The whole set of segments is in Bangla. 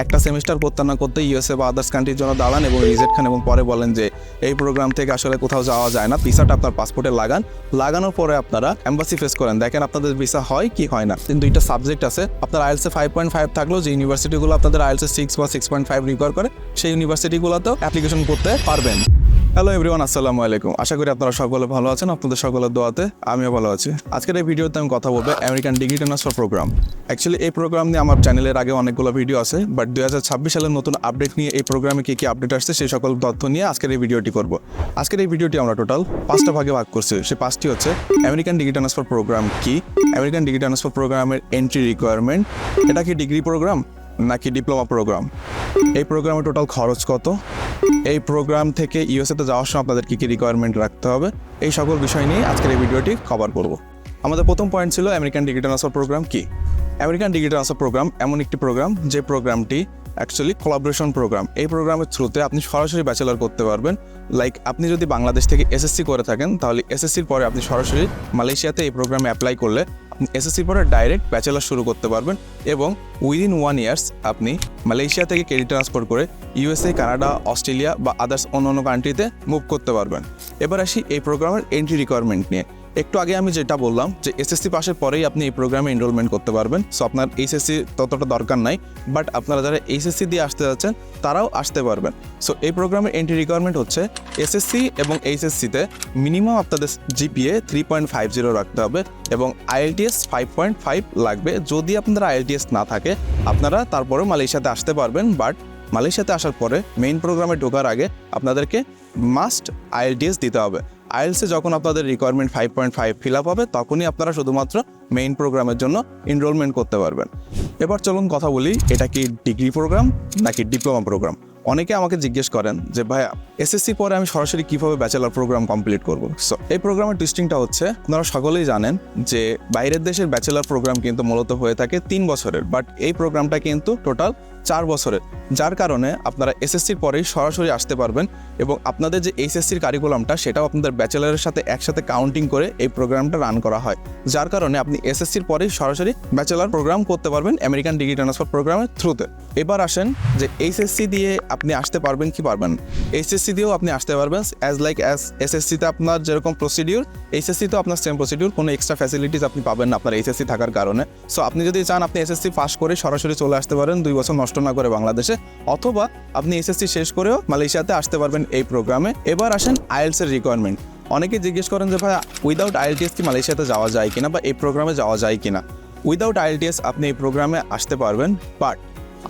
একটা সেমিস্টার করতে না করতে ইউএসএ বা আদার্স কান্ট্রির জন্য দাঁড়ান এবং রিজেক্ট খান এবং পরে বলেন যে এই প্রোগ্রাম থেকে আসলে কোথাও যাওয়া যায় না। ভিসাটা আপনার পাসপোর্টে লাগান। লাগানোর পরে আপনারা এম্বাসি ফেস করেন। দেখেন আপনাদের ভিসা হয় কি হয় না। কিন্তু দুইটা সাবজেক্ট আছে। আপনার আইএলসে ফাইভ পয়েন্ট ফাইভ থাকলেও যে ইউনিভার্সিটিগুলো আপনাদের আইএলসে সিক্স বা সিক্স পয়েন্ট ফাইভ রিকোয়ার করে, সেই ইউনিভার্সিটিগুলোতেও অ্যাপ্লিকেশন করতে পারবেন। হ্যালো এভরিওয়ান আসসালামু আলাইকুম। আশা করি আপনারা সকলে ভালো আছেন, আপনাদের সকলের দোয়াতে আমিও ভালো আছি। আজকের এই ভিডিওতে আমি কথা বলব American degree transfer program actually এই প্রোগ্রাম নিয়ে আমার চ্যানেলের আগে অনেকগুলো ভিডিও আছে বাট দুই হাজার ছাব্বিশ সালের নতুন আপডেট নিয়ে এই প্রোগ্রামে কী কী আপডেট আসছে সেই সকল তথ্য নিয়ে আজকের এই ভিডিওটি করব। আজকের এই ভিডিওটি আমরা টোটাল পাঁচটা ভাগে ভাগ করছি। সেই পাঁচটি হচ্ছে আমেরিকান ডিগ্রি ট্রান্সফার প্রোগ্রাম কি? আমেরিকান ডিগ্রি ট্রান্সফার প্রোগ্রামের এন্ট্রি রিকোয়ারমেন্ট এটা কি ডিগ্রি প্রোগ্রাম নাকি ডিপ্লোমা প্রোগ্রাম এই প্রোগ্রামের টোটাল খরচ কত? এই প্রোগ্রাম থেকে ইউএসএতে যাওয়ার সময় আপনাদের কী কী রিকোয়ারমেন্ট রাখতে হবে, এই সকল বিষয় নিয়ে আজকের এই ভিডিওটি কভার করব। আমাদের প্রথম পয়েন্ট ছিল আমেরিকান ডিগ্রি ট্রান্সফার প্রোগ্রাম কি? আমেরিকান ডিগ্রি ট্রান্সফার প্রোগ্রাম এমন একটি প্রোগ্রাম যে প্রোগ্রামটি অ্যাকচুয়ালি কোলাবোরেশন প্রোগ্রাম এই প্রোগ্রামের থ্রুতে আপনি সরাসরি ব্যাচেলর করতে পারবেন। লাইক আপনি যদি বাংলাদেশ থেকে এসএসসি করে থাকেন, তাহলে এসএসসির পরে আপনি সরাসরি মালয়েশিয়াতে এই প্রোগ্রামে অ্যাপ্লাই করলে আপনি এসএসসির পরে ডাইরেক্ট ব্যাচেলার শুরু করতে পারবেন এবং উইদিন ওয়ান ইয়ার্স আপনি মালয়েশিয়া থেকে ক্রেডিট ট্রান্সফার করে ইউএসএ কানাডা অস্ট্রেলিয়া বা আদার্স অন্য অন্য কান্ট্রিতে মুভ করতে পারবেন। এবার আসি এই প্রোগ্রামের এন্ট্রি রিকোয়ারমেন্ট নিয়ে। একটু আগে আমি যেটা বললাম যে এসএসসি পাশের পরেই আপনি এই প্রোগ্রামে এনরোলমেন্ট করতে পারবেন। সো আপনার এইচএসসি ততটা দরকার নাই বাট আপনারা যারা এইচএসসি দিয়ে আসতে যাচ্ছেন, তারাও আসতে পারবেন। সো এই প্রোগ্রামের এন্ট্রি রিকোয়ারমেন্ট হচ্ছে এসএসসি এবং এইচএসসিতে মিনিমাম আপনাদের GPA three point five zero রাখতে হবে এবং আইএলটিএস ফাইভ পয়েন্ট ফাইভ লাগবে। যদি আপনাদের আইএলটিএস না থাকে, আপনারা তারপরেও মালয়েশিয়াতে আসতে পারবেন বাট মালয়েশিয়াতে আসার পরে মেইন প্রোগ্রামে ঢোকার আগে আপনাদেরকে মাস্ট আইএলটিএস দিতে হবে। আইএলসে যখন আপনাদের requirement five point five fill up হবে, তখনই আপনারা শুধুমাত্র মেইন প্রোগ্রামের জন্য এনরোলমেন্ট করতে পারবেন। এবার চলুন কথা বলি, এটা কি ডিগ্রি প্রোগ্রাম নাকি ডিপ্লোমা প্রোগ্রাম অনেকে আমাকে জিজ্ঞেস করেন যে, ভাইয়া এসএসসি পরে আমি সরাসরি কীভাবে ব্যাচেলার প্রোগ্রাম কমপ্লিট করব? সো এই প্রোগ্রামের টেস্টিংটা হচ্ছে, আপনারা সকলেই জানেন যে, বাইরের দেশের ব্যাচেলার প্রোগ্রাম কিন্তু মূলত হয়ে থাকে তিন বছরের বাট এই প্রোগ্রামটা কিন্তু টোটাল চার বছরের, যার কারণে আপনারা এসএসসির পরেই সরাসরি আসতে পারবেন এবং আপনাদের যে এইচএসসির কারিকুলামটা সেটাও আপনাদের ব্যাচেলারের সাথে একসাথে কাউন্টিং করে এই প্রোগ্রামটা রান করা হয়। যার কারণে আপনি এসএসসির পরেই সরাসরি ব্যাচেলার প্রোগ্রাম করতে পারবেন আমেরিকান ডিগ্রি ট্রান্সফার প্রোগ্রামের থ্রুতে এবার আসেন যে এইচএসসি দিয়ে আপনি আসতে পারবেন কি পারবেন এইচএসসি দিয়েও আপনি আসতে পারবেন অ্যাজ লাইক অ্যাজ এসএসসিতে আপনার যেরকম প্রসিডিউর এইচএসসিতেও আপনার সেম প্রসিডিউর কোনো এক্সট্রা ফ্যাসিলিটিস আপনি পাবেন না আপনার এইচএসসি থাকার কারণে। সো আপনি যদি চান, আপনি এসএসসি পাস করে সরাসরি চলে আসতে পারেন, দুই বছর নষ্ট না করে বাংলাদেশে, অথবা আপনি এসএসসি শেষ করেও মালয়েশিয়াতে আসতে পারবেন এই প্রোগ্রামে। এবার আসেন আইএলসের রিকোয়ারমেন্ট অনেকে জিজ্ঞেস করেন যে ভাই উইদাউট আইএলটিএস কি মালয়েশিয়াতে যাওয়া যায় কিনা বা এই প্রোগ্রামে যাওয়া যায় কিনা? উইদাউট আইএলটিএস আপনি এই প্রোগ্রামে আসতে পারবেন বাট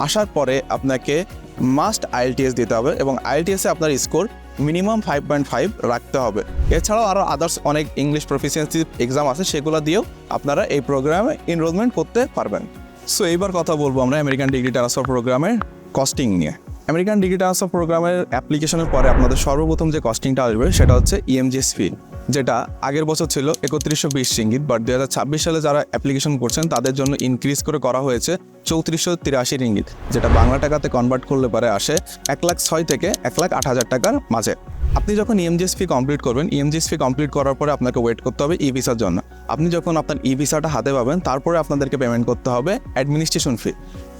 আসার পরে আপনাকে মাস্ট আইএলটিএস দিতে হবে এবং আইএলটিএসে আপনার score minimum five point five রাখতে হবে। এছাড়াও আরও আদার্স অনেক ইংলিশ প্রফিসিয়েন্সি এক্সাম আছে, সেগুলো দিয়েও আপনারা এই প্রোগ্রামে এনরোলমেন্ট করতে পারবেন। সো এইবার কথা বলব আমরা আমেরিকান ডিগ্রি ট্রান্সফার প্রোগ্রামের কস্টিং নিয়ে। আমেরিকান ডিগ্রি ট্রান্সফার প্রোগ্রামের অ্যাপ্লিকেশনের পরে আপনাদের সর্বপ্রথম যে কস্টিংটা আসবে সেটা হচ্ছে E ইএমজিএস ফি যেটা আগের বছর ছিল একত্রিশশো বিশ সিঙ্গিত বাট দু ছাব্বিশ সালে যারা অ্যাপ্লিকেশন করছেন, তাদের জন্য ইনক্রিজ করে করা হয়েছে চৌত্রিশশো তিরাশি রিঙ্গিত, যেটা বাংলা টাকাতে কনভার্ট করলে পারে আসে এক লাখ ছয় থেকে এক লাখ আট হাজার টাকার মাঝে। আপনি যখন E ইএমজিএস ফি কমপ্লিট করবেন E ইএমজিএস ফি কমপ্লিট করার পরে আপনাকে ওয়েট করতে হবে ই ভিসার জন্য। আপনি যখন আপনার ই ভিসাটা হাতে পাবেন, তারপরে আপনাদেরকে পেমেন্ট করতে হবে অ্যাডমিনিস্ট্রেশন ফি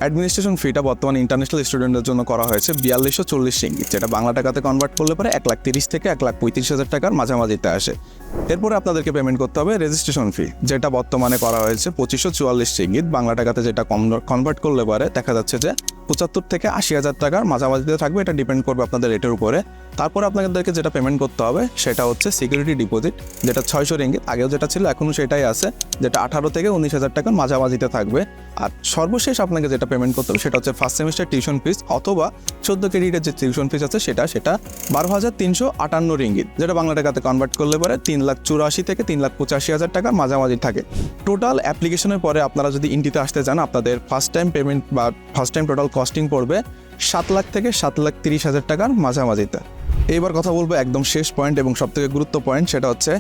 অ্যাডমিনিস্ট্রেশন ফিটা বর্তমানে ইন্টারন্যাশনাল স্টুডেন্টদের জন্য করা হয়েছে বিয়াল্লিশশো চল্লিশ সিঙ্গি যেটা বাংলা টাকাতে কনভার্ট করলে পরে এক লাখ তিরিশ থেকে এক লাখ পঁয়ত্রিশ হাজার টাকার মাঝামাঝিতে আসে। এরপরে আপনাদেরকে পেমেন্ট করতে হবে রেজিস্ট্রেশন ফি যেটা বর্তমানে করা হয়েছে পঁচিশশো চুয়াল্লিশ সিঙ্গিত বাংলা টাকাতে যেটা কনভার্ট করলে পরে দেখা যাচ্ছে যে পঁচাত্তর থেকে আশি হাজার টাকার মাঝামাঝিতে থাকবে, এটা ডিপেন্ড করবে আপনাদের রেটের উপরে। তারপর আপনাদেরকে যেটা পেমেন্ট করতে হবে, সেটা হচ্ছে সিকিউরিটি ডিপোজিট যেটা ছয়শো রিঙ্গিত আগেও যেটা ছিল এখনও সেটাই আছে, যেটা আঠারো থেকে উনিশ হাজার টাকার মাঝামাঝিতে থাকবে। আর সর্বশেষ আপনাকে যেটা পেমেন্ট করতে হবে, সেটা হচ্ছে ফার্স্ট সেমিস্টার টিউশন ফিস অথবা চোদ্দ ক্রেডিটের যে টিউশন ফিস আছে, সেটা সেটা বারো হাজার তিনশো আটান্ন রিঙ্গিত যেটা বাংলা টাকাতে কনভার্ট করলে পরে তিন লাখ চুরাশি থেকে তিন লাখ পঁচাশি হাজার টাকা মাঝামাঝি থাকে। টোটাল অ্যাপ্লিকেশনের পরে আপনারা যদি ইন্ডিতে আসতে চান, আপনাদের ফার্স্ট টাইম পেমেন্ট বা ফার্স্ট টাইম টোটাল কস্টিং পড়বে সাত লাখ থেকে সাত লাখ তিরিশ হাজার টাকার মাঝামাঝিতে। এইবার কথা বলব একদম শেষ পয়েন্ট এবং সবথেকে গুরুত্ব পয়েন্ট সেটা হচ্ছে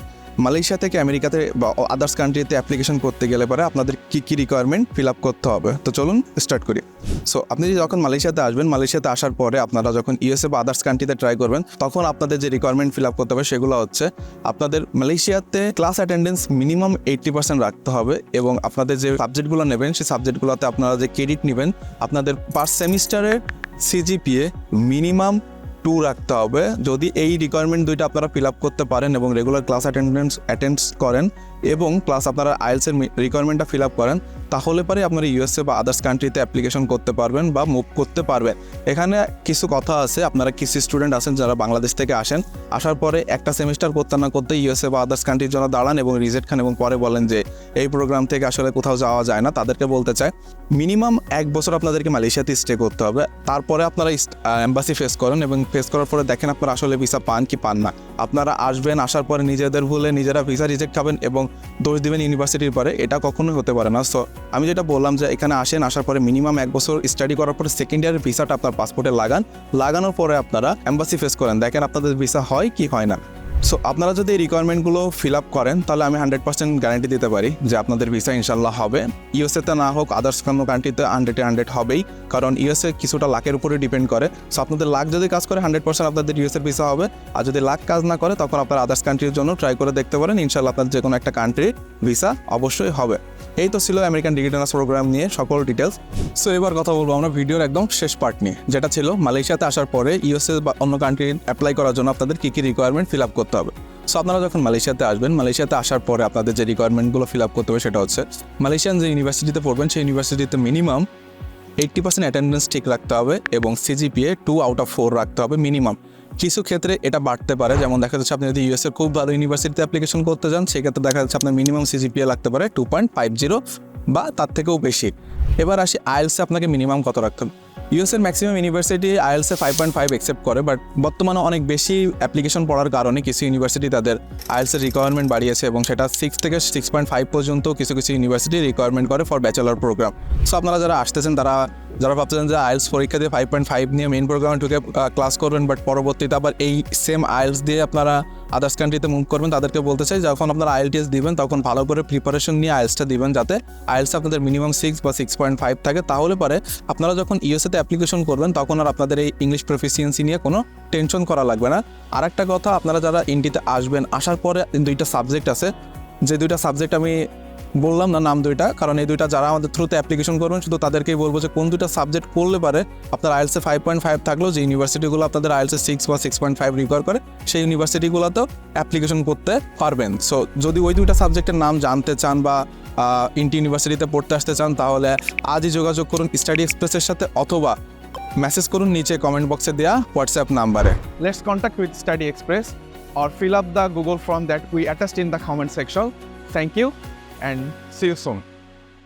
মালয়েশিয়া থেকে আমেরিকাতে বা আদার্স কান্ট্রিতে অ্যাপ্লিকেশন করতে গেলে পরে আপনাদের কী কী রিকোয়ারমেন্ট ফিল আপ করতে হবে? তো চলুন স্টার্ট করি। সো আপনি যখন মালয়েশিয়াতে আসবেন, মালয়েশিয়াতে আসার পরে আপনারা যখন ইউএসএ বা আদার্স কান্ট্রিতে ট্রাই করবেন, তখন আপনাদের যে রিকোয়ারমেন্ট ফিল আপ করতে হবে সেগুলো হচ্ছে আপনাদের মালয়েশিয়াতে class attendance minimum eighty percent রাখতে হবে এবং আপনাদের যে সাবজেক্টগুলো নেবেন, সেই সাবজেক্টগুলোতে আপনারা যে ক্রেডিট নেবেন, আপনাদের পার সেমিস্টারের সিজিপিএ মিনিমাম টু রাখতে হবে। যদি এই রিকোয়ারমেন্ট দুইটা আপনারা ফিল আপ করতে পারেন এবং রেগুলার ক্লাস অ্যাটেন্ডেন্স অ্যাটেন্ডস করেন এবং প্লাস আপনারা আইএলসের রিকোয়ারমেন্টটা ফিল আপ করেন, তাহলে পরে আপনারা ইউএসএ বা আদার্স কান্ট্রিতে অ্যাপ্লিকেশন করতে পারবেন বা মুভ করতে পারবেন। এখানে কিছু কথা আছে, আপনারা কিছু স্টুডেন্ট আছেন যারা বাংলাদেশ থেকে আসেন, আসার পরে একটা সেমিস্টার করতে না করতে ইউএসএ বা আদার্স কান্ট্রির জন্য দাঁড়ান এবং রিজেক্ট খান এবং পরে বলেন যে এই প্রোগ্রাম থেকে আসলে কোথাও যাওয়া যায় না, তাদেরকে বলতে চাই মিনিমাম এক বছর আপনাদেরকে মালয়েশিয়াতে স্টে করতে হবে, তারপরে আপনারা এম্বাসি ফেস করেন এবং ফেস করার পরে দেখেন আপনারা আসলে ভিসা পান কি পান না। আপনারা আসবেন, আসার পরে নিজেদের ভুলে নিজেরা ভিসা রিজেক্ট খাবেন এবং দোষ দেবেন ইউনিভার্সিটির পরে, এটা কখনোই হতে পারে না। সো আমি যেটা বললাম যে এখানে আসেন, আসার পরে মিনিমাম এক বছর স্টাডি করার পরে সেকেন্ড ইয়ারের ভিসাটা আপনার পাসপোর্টে লাগান। লাগানোর পরে আপনারা এম্বাসি ফেস করেন। দেখেন আপনাদের ভিসা হয় কি হয় না। সো আপনারা যদি এই রিকোয়ারমেন্টগুলো ফিল আপ করেন, তাহলে আমি হান্ড্রেড পার্সেন্ট গ্যারান্টি দিতে পারি যে আপনাদের ভিসা ইনশাল্লাহ হবে। ইউএসএতে না হোক আদার্স কোনো কান্ট্রিতে হান্ড্রেডে হান্ড্রেড হবেই। কারণ ইউএসএ কিছুটা লাখের উপরে ডিপেন্ড করে। সো আপনাদের লাখ যদি কাজ করে হান্ড্রেড পার্সেন্ট আপনাদের ইউএসএর ভিসা হবে। আর যদি লাখ কাজ না করে, তখন আপনারা আদার্স কান্ট্রির জন্য ট্রাই করে দেখতে পারেন। ইনশাল্লাহ আপনার যে কোনো একটা কান্ট্রির ভিসা অবশ্যই হবে। এই তো ছিল আমেরিকান ডিজিটাল প্রোগ্রাম নিয়ে সকল ডিটেলস সো এবার কথা বলব আমরা ভিডিওর একদম শেষ পার্ট নিয়ে, যেটা ছিল মালয়েশিয়াতে আসার পরে ইউএসএ বা অন্য কান্ট্রি অ্যাপ্লাই করার জন্য আপনাদের কী কী রিকোয়ারমেন্ট ফিল আপ করতে হবে। সো আপনারা যখন মালয়েশিয়াতে আসবেন, মালয়েশিয়াতে আসার পরে আপনাদের যে রিকোয়ারমেন্টগুলো ফিল আপ করতে হবে সেটা হচ্ছে, মালয়েশিয়ান যে ইউনিভার্সিটিতে পড়বেন, সেই ইউনিভার্সিটিতে মিনিমাম এইট্টি পার্সেন্ট অ্যাটেন্ডেন্স ঠিক রাখতে হবে এবং CGPA two out of four রাখতে হবে মিনিমাম কিছু ক্ষেত্রে এটা বাড়তে পারে। যেমন দেখা যাচ্ছে আপনি যদি ইউএস এর খুব ভালো ইউনিভার্সিটিতে অ্যাপ্লিকেশন করতে যান, সেক্ষেত্রে দেখা যাচ্ছে আপনার মিনিমাম সিজিপিএ লাগতে পারে টু পয়েন্ট ফাইভ জিরো বা তার থেকেও বেশি। এবার আসি আইএলসে আপনাকে মিনিমাম কত রাখতে হবে? ইউএসের ম্যাক্সিমাম ইউনিভার্সিটি আইএলসে ফাইভ পয়েন্ট ফাইভ অ্যাকসেপ্ট করে বাট বর্তমানে অনেক বেশি অ্যাপ্লিকেশন পড়ার কারণে কিছু ইউনিভার্সিটি তাদের আইএলসের রিকোয়ারমেন্ট বাড়িয়েছে এবং সেটা সিক্স থেকে সিক্স পয়েন্ট ফাইভ পর্যন্ত কিছু কিছু ইউনিভার্সিটি রিকোয়ারমেন্ট করে ফর ব্যাচেলার প্রোগ্রাম সো আপনারা যারা আসতেছেন, তারা যারা ভাবছেন যে আইএলস পরীক্ষা দিয়ে ফাইভ পয়েন্ট ফাইভ নিয়ে মেইন প্রোগ্রামে ঢুকে ক্লাস করবেন বাট পরবর্তীতে আবার এই সেম আইএলস দিয়ে আপনারা আদার্স কান্ট্রিতে মুভ করবেন, তাদেরকে বলতে চাই, যখন আপনারা আইএলটিএস দিবেন, তখন ভালো করে প্রিপারেশন নিয়ে আইএলসটা দিবেন যাতে আইএলস আপনাদের মিনিমাম সিক্স বা সিক্স পয়েন্ট ফাইভ থাকে। তাহলে পরে আপনারা যখন ইউএসএতে অ্যাপ্লিকেশন করবেন, তখন আর আপনাদের এই ইংলিশ প্রফিসিয়েন্সি নিয়ে কোনো টেনশন করা লাগবে না। আর একটা কথা, আপনারা যারা ইন্ডিতে আসবেন, আসার পরে দুইটা সাবজেক্ট আছে। যে দুইটা সাবজেক্ট আমি বললাম না নাম দুইটা, কারণ এই দুইটা যারা আমাদের থ্রুতে অ্যাপ্লিকেশন করবেন, শুধু তাদেরকেই বলব যে কোন দুইটা সাবজেক্ট পড়লে পারে আপনার আইএলসে ফাইভ পয়েন্ট ফাইভ থাকলেও যে ইউনিভার্সিটিগুলো আপনাদের আইএলসে সিক্স বা সিক্স পয়েন্ট ফাইভ রিকোয়ার করে, সেই ইউনিভার্সিটিগুলোতেও অ্যাপ্লিকেশন করতে পারবেন। সো যদি ওই দুইটা সাবজেক্টের নাম জানতে চান বা ইন্টি ইউনিভার্সিটিতে পড়তে আসতে চান, তাহলে আজই যোগাযোগ করুন স্টাডি এক্সপ্রেসের সাথে অথবা মেসেজ করুন নিচে কমেন্ট বক্সে দেওয়া হোয়াটসঅ্যাপ নাম্বারে let's contact with study express or fill up the Google form that we attached in the comment section. Thank you. And see you soon.